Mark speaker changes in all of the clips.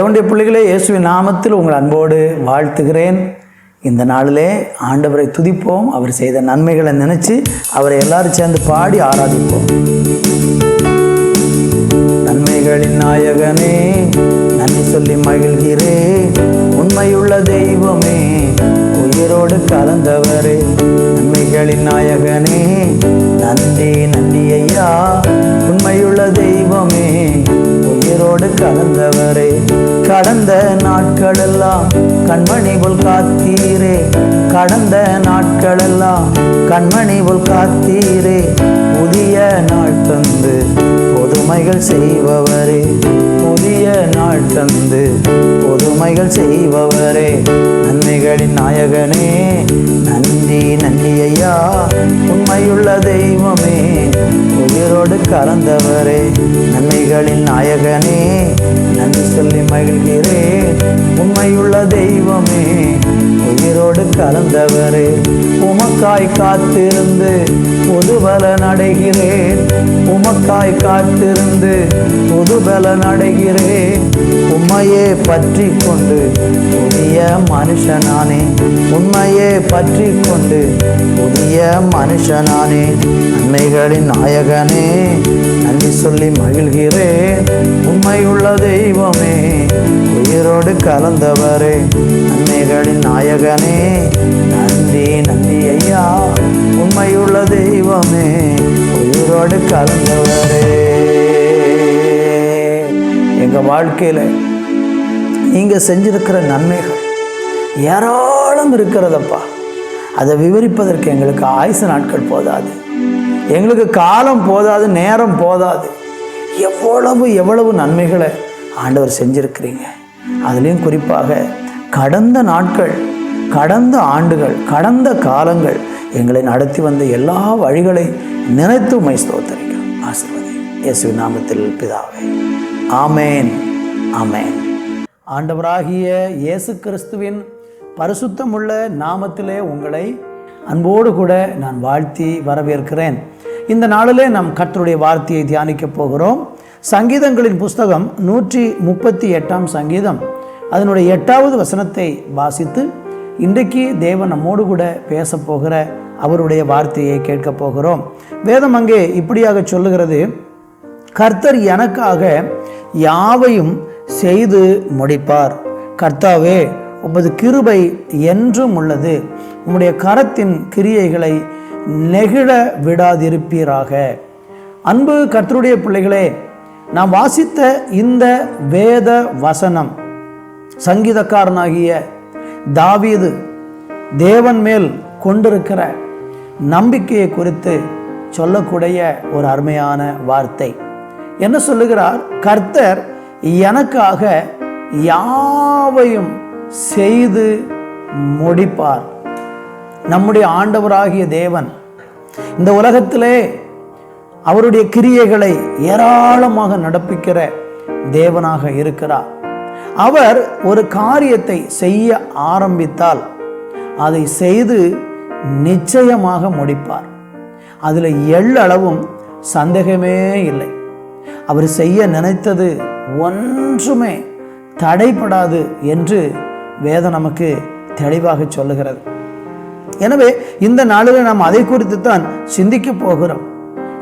Speaker 1: தேவனுடைய பிள்ளைகளே இயேசுவின் நாமத்தில் உங்கள் அன்போடு வாழ்த்துகிறேன். இந்த நாளிலே ஆண்டவரை துதிப்போம். அவர் செய்த நன்மைகளை நினைச்சு அவரை எல்லாரும் சேர்ந்து பாடி ஆராதிப்போம். நன்மைகளின் நாயகனே நன்றி சொல்லி மகிழ்கிறே. உண்மையுள்ள தெய்வமே உயிரோடு கலந்தவரே. நன்மைகளின் நாயகனே நன்றி நன்றி ஐயா. உண்மையுள்ள தெய்வமே உயிரோடு கலந்தவரே. கடந்த நாட்களெல்லாம் கண்மணி போல் காத்தீரே. கடந்த நாட்களெல்லாம் கண்மணி போல் காத்தீரே. புதிய நாள் தந்து பொதுமைகள் செய்பவரே. புதிய நாள் தந்து பொதுமைகள் செய்பவரே. நன்மைகளின் நாயகனே நன்றி நன்றி ஐயா. உண்மையுள்ள தெய்வமே. உயிரோடு கலந்தவரே. நன்மைகளின் நாயகனே. நன்றி சொல்லி மகிழ்கிறேன். உண்மையுள்ள தெய்வமே. உயிரோடு கலந்தவரே. உமக்காய் காத்திருந்து பொதுபல நடைகிறேன். உமக்காய் காத்திருந்து புதுபல நடைகிறேன். உண்மையே பற்றி கொண்டு புதிய மனுஷனானே. உண்மையே பற்றி கொண்டு புதிய மனுஷனானே. நன்மைகளின் நாயகனே நன்றி சொல்லி மகிழ்கிறேன். உண்மையுள்ள தெய்வமே உயிரோடு கலந்தவரே. நன்மைகளின் நாயகனே நன்றி நன்றி ஐயா. உண்மையுள்ள தெய்வமே உயிரோடு கலந்தவரே. எங்கள் வாழ்க்கையில் நீங்கள் செஞ்சிருக்கிற நன்மைகள் ஏராளம் இருக்கிறதப்பா. அதை விவரிப்பதற்கு எங்களுக்கு ஆயுசு நாட்கள் போதாது. எங்களுக்கு காலம் போதாது நேரம் போதாது. எவ்வளவு எவ்வளவு நன்மைகளை ஆண்டவர் செஞ்சிருக்கிறீங்க. அதுலேயும் குறிப்பாக கடந்த நாட்கள் கடந்த ஆண்டுகள் கடந்த காலங்கள் எங்களை நடத்தி வந்த எல்லா வழிகளை நினைத்து உமை ஸ்தோத்தரிக்கிறோம். ஆசிர்வதி இயேசு நாமத்தில் பிதாவே. ஆமேன். ஆமேன். ஆண்டவராகிய இயேசு கிறிஸ்துவின் பரிசுத்தமுள்ள நாமத்திலே உங்களை அன்போடு கூட நான் வாழ்த்தி வரவேற்கிறேன். இந்த நாளிலே நாம் கர்த்தருடைய வார்த்தையை தியானிக்கப் போகிறோம். சங்கீதங்களின் புஸ்தகம் நூற்றி முப்பத்தி எட்டாம் சங்கீதம். அதனுடைய எட்டாவது வசனத்தை வாசித்து இன்றைக்கு தேவன் நம்மோடு கூட பேசப்போகிற போகிற அவருடைய வார்த்தையை கேட்கப் போகிறோம். வேதம் அங்கே இப்படியாக சொல்லுகிறது கர்த்தர் எனக்காக யாவையும் செய்து முடிப்பார். கர்த்தாவே உமது கிருபை என்றும் உள்ளது. உம்முடைய கரத்தின் கிரியைகளை நெகிழ விடாதிருப்பீராக. அன்பு கர்த்தருடைய பிள்ளைகளே நாம் வாசித்த இந்த வேத வசனம் சங்கீதக்காரனாகிய தாவீது தேவன் மேல் கொண்டிருக்கிற நம்பிக்கையை குறித்து சொல்லக்கூடிய ஒரு அருமையான வார்த்தை. என்ன சொல்லுகிறார்? கர்த்தர் எனக்காக யாவையும் செய்து முடிப்பார். நம்முடைய ஆண்டவராகிய தேவன் இந்த உலகத்திலே அவருடைய கிரியைகளை ஏராளமாக நடப்பிக்கிற தேவனாக இருக்கிறார். அவர் ஒரு காரியத்தை செய்ய ஆரம்பித்தால் அதை செய்து நிச்சயமாக முடிப்பார். அதில் எள்ளளவும் சந்தேகமே இல்லை. அவர் செய்ய நினைத்தது ஒன்றுமே தடைப்படாது என்று வேதம் நமக்கு தெளிவாக சொல்லுகிறது. எனவே இந்த நாளில் நாம் அதை குறித்து தான் சிந்திக்க போகிறோம்.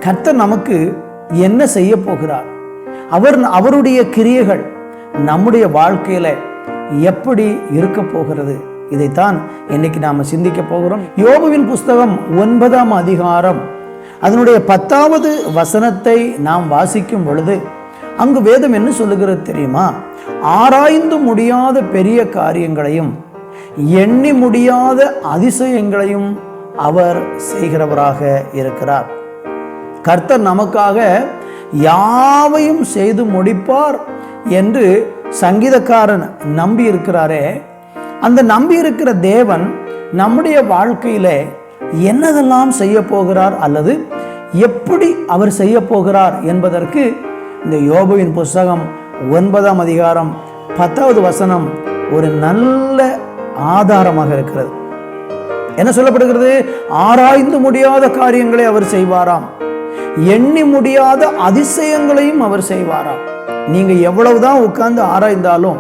Speaker 1: கர்த்தர் நமக்கு என்ன செய்ய போகிறார்? அவர் அவருடைய கிரியைகள் நம்முடைய வாழ்க்கையில எப்படி இருக்க போகிறது? இதைத்தான் இன்னைக்கு நாம சிந்திக்க போகிறோம். யோபுவின் புஸ்தகம் ஒன்பதாம் அதிகாரம் அதனுடைய பத்தாவது வசனத்தை நாம் வாசிக்கும் பொழுது அங்கு வேதம் என்ன சொல்லுகிறது தெரியுமா? ஆராய்ந்து முடியாத பெரிய காரியங்களையும் எண்ணி முடியாத அதிசயங்களையும் அவர் செய்கிறவராக இருக்கிறார். கர்த்தர் நமக்காக யாவையும் செய்து முடிப்பார் என்று சங்கீதக்காரன் நம்பி இருக்கிறாரே அந்த நம்பி இருக்கிற தேவன் நம்முடைய வாழ்க்கையில என்னதெல்லாம் செய்ய போகிறார் அல்லது எப்படி அவர் செய்ய போகிறார் என்பதற்கு இந்த யோபுவின் புஸ்தகம் ஒன்பதாம் அதிகாரம் பத்தாவது வசனம் ஒரு நல்ல ஆதாரமாக இருக்கிறது. என்ன சொல்லப்படுகிறது? ஆராய்ந்து முடியாத காரியங்களை அவர் செய்வாராம். எண்ணி முடியாத அதிசயங்களையும் அவர் செய்வாராம். நீங்க எவ்வளவுதான் உட்கார்ந்து ஆராய்ந்தாலும்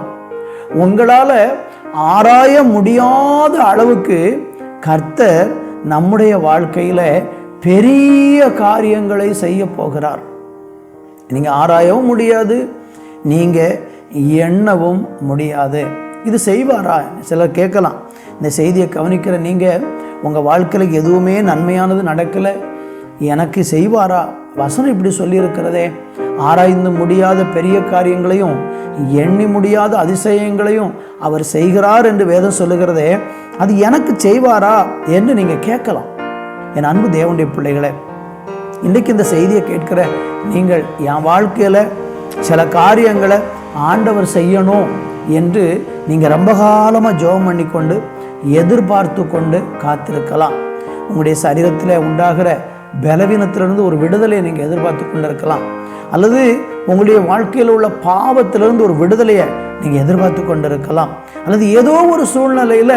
Speaker 1: உங்களால ஆராய முடியாத அளவுக்கு கர்த்தர் நம்முடைய வாழ்க்கையில் பெரிய காரியங்களை செய்ய போகிறார். நீங்கள் ஆராயவும் முடியாது நீங்கள் எண்ணவும் முடியாது. இது செய்வாரா? சிலர் கேட்கலாம். இந்த செய்தியை கவனிக்கிற நீங்கள் உங்கள் வாழ்க்கையில் எதுவுமே நன்மையானது நடக்கலை எனக்கு செய்வாரா? வசனம் இப்படி சொல்லியிருக்கிறதே. ஆராய்ந்து முடியாத பெரிய காரியங்களையும் எண்ணி முடியாத அதிசயங்களையும் அவர் செய்கிறார் என்று வேதம் சொல்லுகிறதே அது எனக்கு செய்வாரா என்று நீங்கள் கேட்கலாம். என் அன்பு தேவனுடைய பிள்ளைகளே இன்றைக்கு இந்த செய்தியை கேட்கிற நீங்கள் என் வாழ்க்கையில் சில காரியங்களை ஆண்டவர் செய்யணும் என்று நீங்கள் ரொம்ப காலமாக ஜெபம் பண்ணி கொண்டு எதிர்பார்த்து கொண்டு காத்திருக்கலாம். உங்களுடைய சரீரத்தில் உண்டாகிற பலவீனத்திலிருந்து ஒரு விடுதலையை நீங்கள் எதிர்பார்த்து கொண்டு இருக்கலாம் அல்லது உங்களுடைய வாழ்க்கையில் உள்ள பாவத்திலிருந்து ஒரு விடுதலையை நீங்கள் எதிர்பார்த்து கொண்டு இருக்கலாம் அல்லது ஏதோ ஒரு சூழ்நிலையில்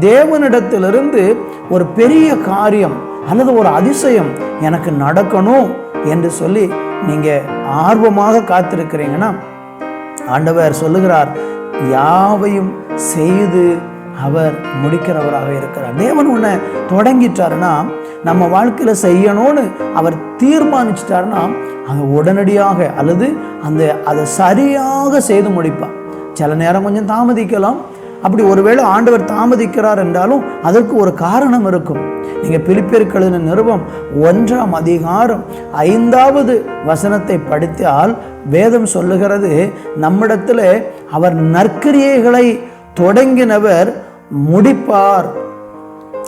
Speaker 1: தேவனிடத்திலிருந்து ஒரு பெரிய காரியம் அல்லது ஒரு அதிசயம் எனக்கு நடக்கணும் என்று சொல்லி நீங்கள் ஆர்வமாக காத்திருக்கிறீங்கன்னா ஆண்டவர் சொல்லுகிறார் யாவையும் செய்து அவர் முடிக்கிறவராக இருக்கிறார். தேவன் உன்னை தொடங்கிட்டாருன்னா நம்ம வாழ்க்கையில் செய்யணும்னு அவர் தீர்மானிச்சிட்டாருன்னா அதை உடனடியாக அல்லது அந்த அதை சரியாக செய்து முடிப்பார். சில நேரம் கொஞ்சம் தாமதிக்கலாம். அப்படி ஒருவேளை ஆண்டவர் தாமதிக்கிறார் என்றாலும் அதற்கு ஒரு காரணம் இருக்கும். நீங்கள் பிலிப்பியர்களின் நிறுவம் ஒன்றாம் அதிகாரம் ஐந்தாவது வசனத்தை படித்தால் வேதம் சொல்லுகிறது நம்மிடத்தில் அவர் நற்கிரியைகளை தொடங்கினவர் முடிப்பார்.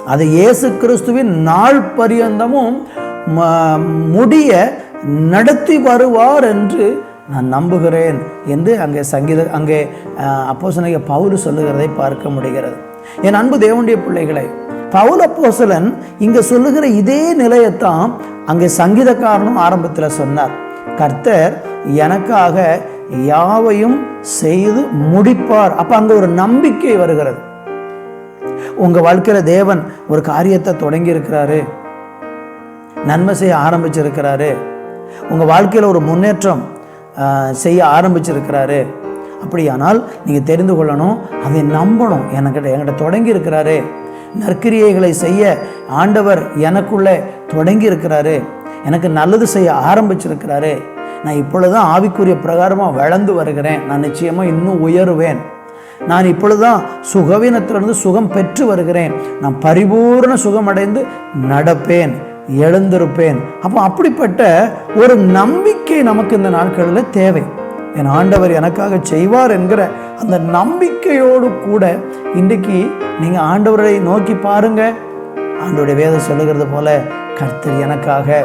Speaker 1: அது இயேசு கிறிஸ்துவின் நாள் பரியந்தமும் ம- முடிய நடத்தி வருவார் என்று நான் நம்புகிறேன் என்று அங்கே சங்கீத அங்கே அப்போசனைய பவுல் சொல்லுகிறதை பார்க்க முடிகிறது. என் அன்பு தேவனுடைய பிள்ளைகளை பவுல் அப்போசலன் இங்கே சொல்லுகிற இதே நிலையத்தான் அங்கே சங்கீதக்காரனும் ஆரம்பத்தில் சொன்னார். கர்த்தர் எனக்காக யாவையும் செய்து முடிப்பார். அப்போ அங்கே ஒரு நம்பிக்கை வருகிறது. உங்கள் வாழ்க்கையில் தேவன் ஒரு காரியத்தை தொடங்கி இருக்கிறாரு நன்மை செய்ய ஆரம்பிச்சிருக்கிறாரு. உங்கள் வாழ்க்கையில் ஒரு முன்னேற்றம் செய்ய ஆரம்பிச்சிருக்கிறாரு. அப்படியானால் நீங்கள் தெரிந்து கொள்ளணும் அதை நம்பணும். என்கிட்ட என்கிட்ட தொடங்கி இருக்கிறாரு நற்கிரியைகளை செய்ய ஆண்டவர் எனக்குள்ளே தொடங்கி இருக்கிறாரு எனக்கு நல்லது செய்ய ஆரம்பிச்சிருக்கிறாரு. நான் இப்பொழுதுதான் ஆவிக்குரிய பிரகாரமாக வளர்ந்து வருகிறேன். நான் நிச்சயமாக இன்னும் உயருவேன். நான் இப்பொழுதுதான் சுகவீனத்திலிருந்து சுகம் பெற்று வருகிறேன். நான் பரிபூர்ண சுகமடைந்து நடப்பேன் எழுந்திருப்பேன். அப்போ அப்படிப்பட்ட ஒரு நம்பிக்கை நமக்கு இந்த நாட்களில் தேவை. என் ஆண்டவர் எனக்காக செய்வார் என்கிற அந்த நம்பிக்கையோடு கூட இன்றைக்கு நீங்கள் ஆண்டவரை நோக்கி பாருங்க. ஆண்டோடைய வேதம் சொல்லுகிறது போல கர்த்தர் எனக்காக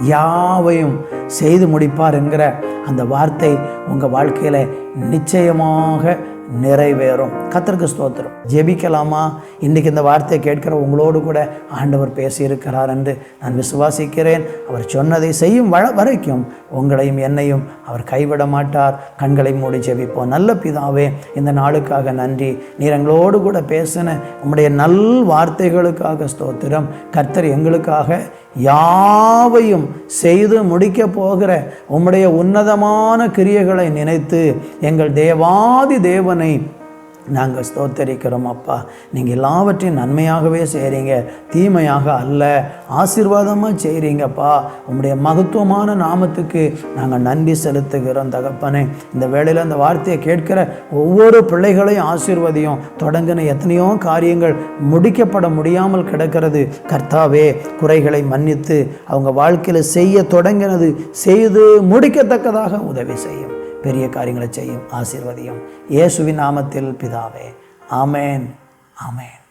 Speaker 1: யாவையும் செய்து முடிப்பார் என்கிற அந்த வார்த்தை உங்கள் வாழ்க்கையில் நிச்சயமாக நிறைவேறும். கத்தருக்கு ஸ்தோத்திரம். ஜெபிக்கலாமா? இன்றைக்கி இந்த வார்த்தையை கேட்கிற உங்களோடு கூட ஆண்டவர் பேசியிருக்கிறார் என்று நான் விசுவாசிக்கிறேன். அவர் சொன்னதை செய்யும் வரைக்கும் உங்களையும் என்னையும் அவர் கைவிட மாட்டார் கண்களை மூடி ஜெபிப்போம். நல்ல பிதாவே இந்த நாளுக்காக நன்றி. நீர் எங்களோடு கூட பேசின உம்முடைய நல் வார்த்தைகளுக்காக ஸ்தோத்திரம். கர்த்தர் எங்களுக்காக யாவையும் செய்து முடிக்க போகிற உம்முடைய உன்னதமான கிரியைகளை நினைத்து எங்கள் தேவாதி தேவனை நாங்கள் ஸ்தோத்தரிக்கிறோம் அப்பா. நீங்கள் எல்லாவற்றையும் நன்மையாகவே செய்கிறீங்க தீமையாக அல்ல. ஆசீர்வாதமாக செய்கிறீங்கப்பா உங்களுடைய மகத்துவமான நாமத்துக்கு நாங்கள் நன்றி செலுத்துகிறோம் தகப்பனே. இந்த வேளையில் அந்த வார்த்தையை கேட்கிற ஒவ்வொரு பிள்ளைகளையும் ஆசீர்வதியும். தொடங்கின எத்தனையோ காரியங்கள் முடிக்கப்பட முடியாமல் கிடக்கிறது. கர்த்தாவே குறைகளை மன்னித்து அவங்க வாழ்க்கையில் செய்ய தொடங்கினது செய்து முடிக்கத்தக்கதாக உதவி செய்யும். பெரிய காரியங்களை செய்யும் ஆசீர்வதியும். இயேசுவின் நாமத்தில் பிதாவே ஆமேன் ஆமேன்.